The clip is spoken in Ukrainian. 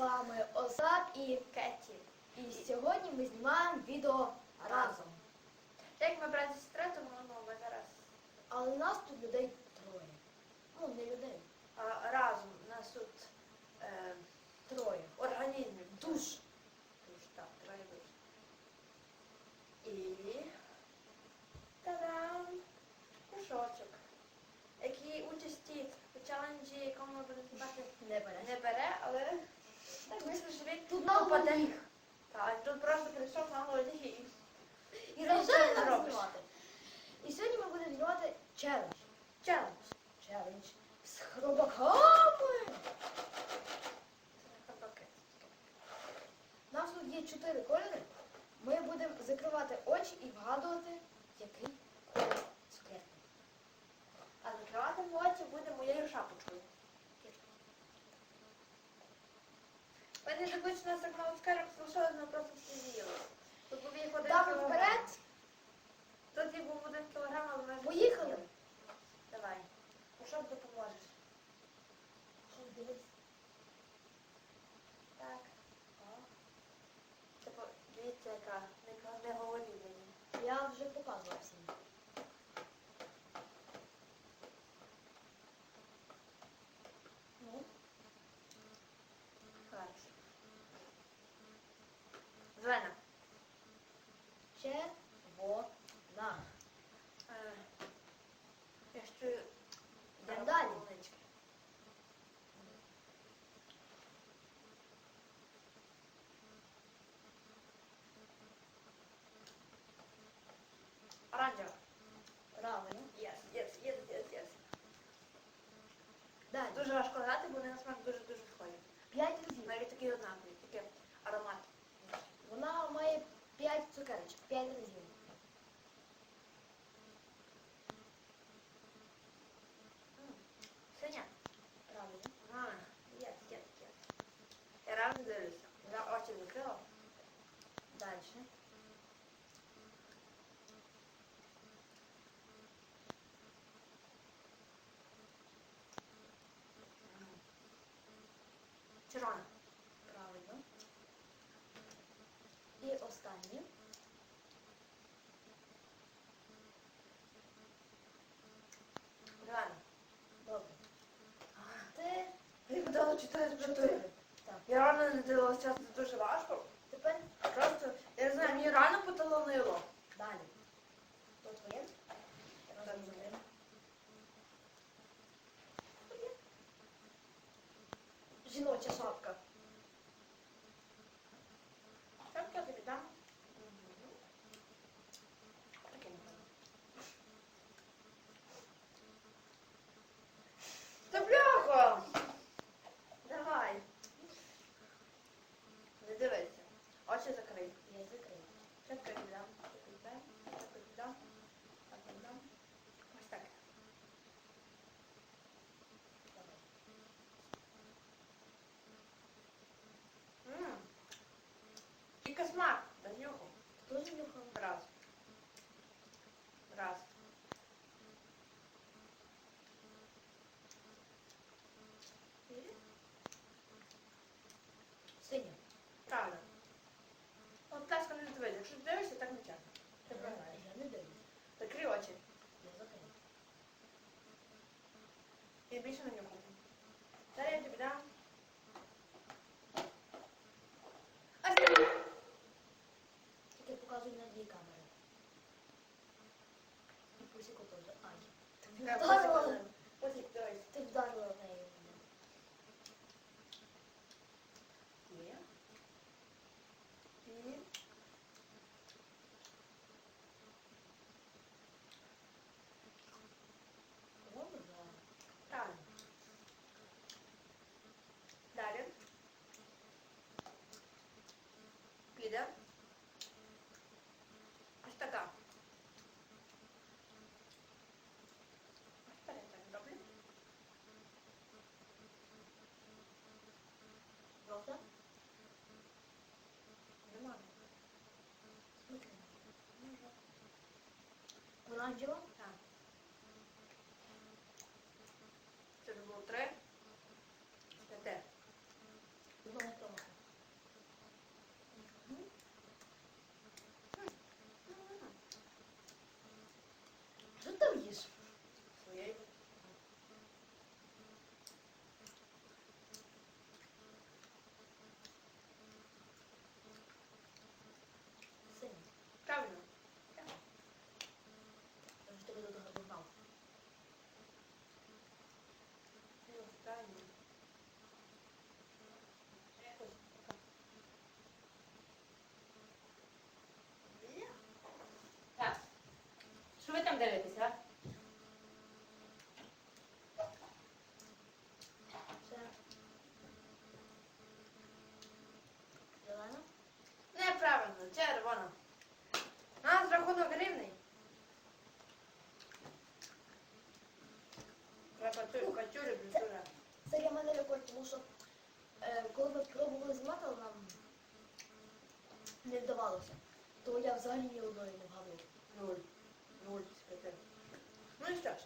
вами Остап і Кеті. І сьогодні ми знімаємо відео разом. Як ми брати сестра, то ми зараз Але нас тут людей троє. Ну, не людей. а, разом нас тут е, Троє. організмів. Душ. Душ, так, троє душ. І та-дам! Кушочок. Який участі у челенджі, якому ми будемо знімати, Не бере. не бере, але так вийшло, одних. Так, тут просто прийшов на голоді і завжди не робиш. І сьогодні ми будемо знімати челендж. челендж. Челендж з хробаками. У нас тут є чотири кольори. Ми будемо закривати очі і вгадувати, який колір цукерки. А закривати очі буде моєю шапочкою. Нас як мало скарб, залишилось, ми просто всі. Тут був їх один Дами кілограм. вперед. Тут їх був один кілограм, але ми Поїхали. Давай. Ну що допоможеш? Так. О. Типу, дивіться, яка. Не, не говори мені. Я вже показувала Зелена. червона. Е, Я ж чую. Йдемо далі. полунички. Оранжева. Правильно. Єс, єс, єс, єс, єс. Далі. Дуже важко грати, бо вони на смак дуже-дуже Шрам. Правильно. І останнє. Ран. Добре. Ти? Я подала 4 4. Жіноча шапка. Дай нюху. Тоже нюхав. Раз. Раз. Синя. Правильно. От пташка не дивись. Якщо дивишся, так не чесно. Ти Я програєш. я не дивлюсь. Закрий очі. Я закрию. І більше не нюхай. Зараз я тобі дам. Ось так. Тільки показуй на дві камери. І пусіку теж. Ай. Ти Да, вдарила. Посік, Посік, дивись. Ти вдарила в неї. Є. І. Добре. Правильно. Далі. Піде. Ось така. Ось так я так роблю. Жовта? Нормально. Смотри. Оранжева? червона. Наш рахунок рівний. Це для мене рекорд, тому що е, коли ми пробували з матом, нам не вдавалося. То я взагалі ні одної не вгадую. Нуль. Нуль з п'яти. Ну і що ж.